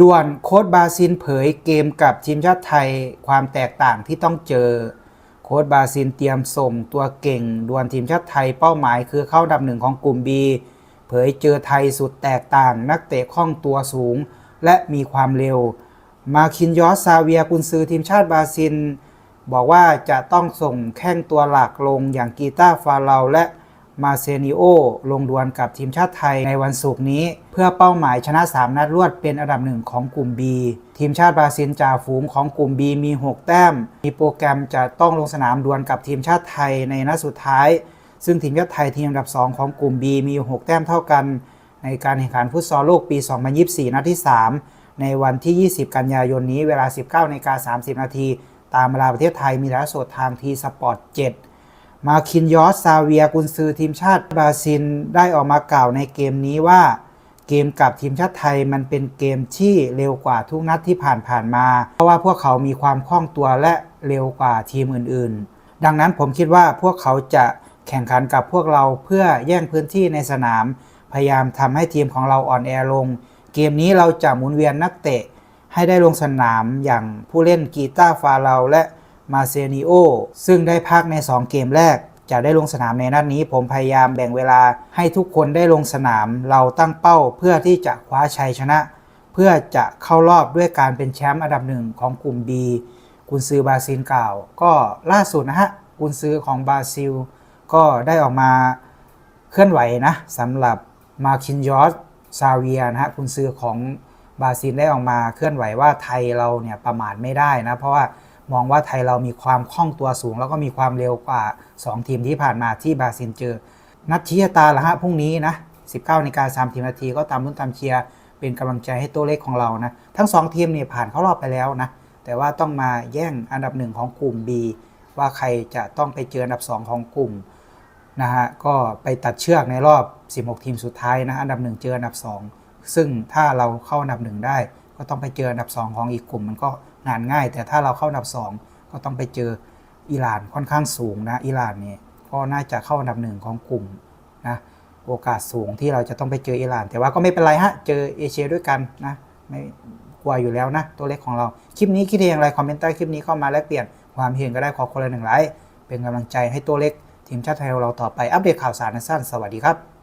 ด่วนโค้ชบราซิลเผยเกมกับทีมชาติไทยความแตกต่างที่ต้องเจอ โค้ชบราซิลเตรียมส่งตัวเก่งด่วนทีมชาติไทยเป้าหมายคือเข้าดับหนึ่งของกลุ่ม B เผยเจอไทยสุดแตกต่าง นักเตะคล่องตัวสูง และมีความเร็ว มาคินยอสซาเวียกุนซือทีมชาติบราซิลบอกว่าจะต้องส่งแข้งตัวหลักลงอย่างกีตาร์ฟาเลาและ มาเซนิโอ ลงดวลกับทีมชาติไทยในวันศุกร์นี้ เพื่อเป้าหมายชนะ 3 นัดรวดเป็นอันดับหนึ่งของกลุ่ม B ทีมชาติบราซิลจ่าฝูงของกลุ่ม B มี 6 แต้ม มีโปรแกรมจะต้องลงสนามดวลกับทีมชาติไทยในนัดสุดท้าย ซึ่งทีมชาติไทยทีมอันดับ 2 ของกลุ่ม B มี 6 แต้มเท่ากัน ในการแข่งขันฟุตซอลโลกปี 2024 นัดที่ 3 ในวันที่ 20 กันยายนนี้เวลา 19นาฬิกา30 นาทีตามเวลาประเทศไทยมีแล้วสดทางทีสปอร์ต7 มาคินยอสซาเวียกุนซือทีมชาติบราซิลได้ออกมากล่าวในเกมนี้ว่า เกมกับทีมชาติไทยมันเป็นเกมที่เร็วกว่าทุกนัดที่ผ่านผ่านมา เพราะว่าพวกเขามีความคล่องตัวและเร็วกว่าทีมอื่นๆ ดังนั้นผมคิดว่าพวกเขาจะแข่งขันกับพวกเราเพื่อแย่งพื้นที่ในสนาม พยายามทำให้ทีมของเราอ่อนแอลง เกมนี้เราจะหมุนเวียนนักเตะให้ได้ลงสนามอย่างผู้เล่นกีตาร์ฟาเลาและ มาเซนิโอซึ่งได้พักใน 2 เกมแรก จะได้ลงสนามในนัดนี้ ผมพยายามแบ่งเวลาให้ทุกคนได้ลงสนามเราตั้งเป้าเพื่อที่จะคว้าชัยชนะ เพื่อจะเข้ารอบด้วยการเป็นแชมป์อันดับหนึ่งของกลุ่ม B กุนซือบราซิลกล่าว ก็ล่าสุดนะฮะกุนซือของบราซิล ก็ได้ออกมาเคลื่อนไหวนะสำหรับมาคินยอสซาเวียนะฮะกุนซือของบราซิลได้ออกมาเคลื่อนไหวว่าไทยเราเนี่ยประมาทไม่ได้นะ เพราะว่า มองว่าไทยเรามีความคล่องตัวสูง แล้วก็มีความเร็วกว่า 2 ทีมที่ผ่านมาที่บราซิลเจอ นัดชี้ชะตาละฮะพรุ่งนี้นะ 19นาฬิกา30นาทีก็ตามรุ่นตามเชียร์เป็นกำลังใจให้ตัวเล็กของเรานะ ทั้ง 2 ทีมเนี่ยผ่านเข้ารอบไปแล้วนะ แต่ว่าต้องมาแย่งอันดับหนึ่งของกลุ่ม B ว่าใครจะต้องไปเจออันดับ 2 ของกลุ่มนะฮะก็ไปตัดเชือกในรอบ 16 ทีมสุดท้ายนะอันดับ 1 เจออันดับ 2 ซึ่งถ้าเราเข้าอันดับ 1 ได้ ก็ต้องไปเจออันดับ 2 ของอีกกลุ่มมันก็ งานง่าย แต่ถ้าเราเข้าอันดับ 2 ก็ต้องไปเจออิหร่านค่อนข้างสูงนะอิหร่านนี่ก็น่าจะเข้าอันดับหนึ่งของกลุ่มนะโอกาสสูงที่เราจะต้องไปเจออิหร่าน แต่ว่าก็ไม่เป็นไรฮะเจอเอเชียด้วยกันนะไม่กลัวอยู่แล้วนะ ตัวเล็กของเรา คลิปนี้คิดเห็นอย่างไรคอมเมนต์ใต้คลิปนี้เข้ามาแลกเปลี่ยนความเห็นก็ได้ขอคนละหนึ่งไลค์เป็นกำลังใจให้ตัวเล็กทีมชาติไทยของเราต่อไปอัปเดตข่าวสารสั้นสวัสดีครับ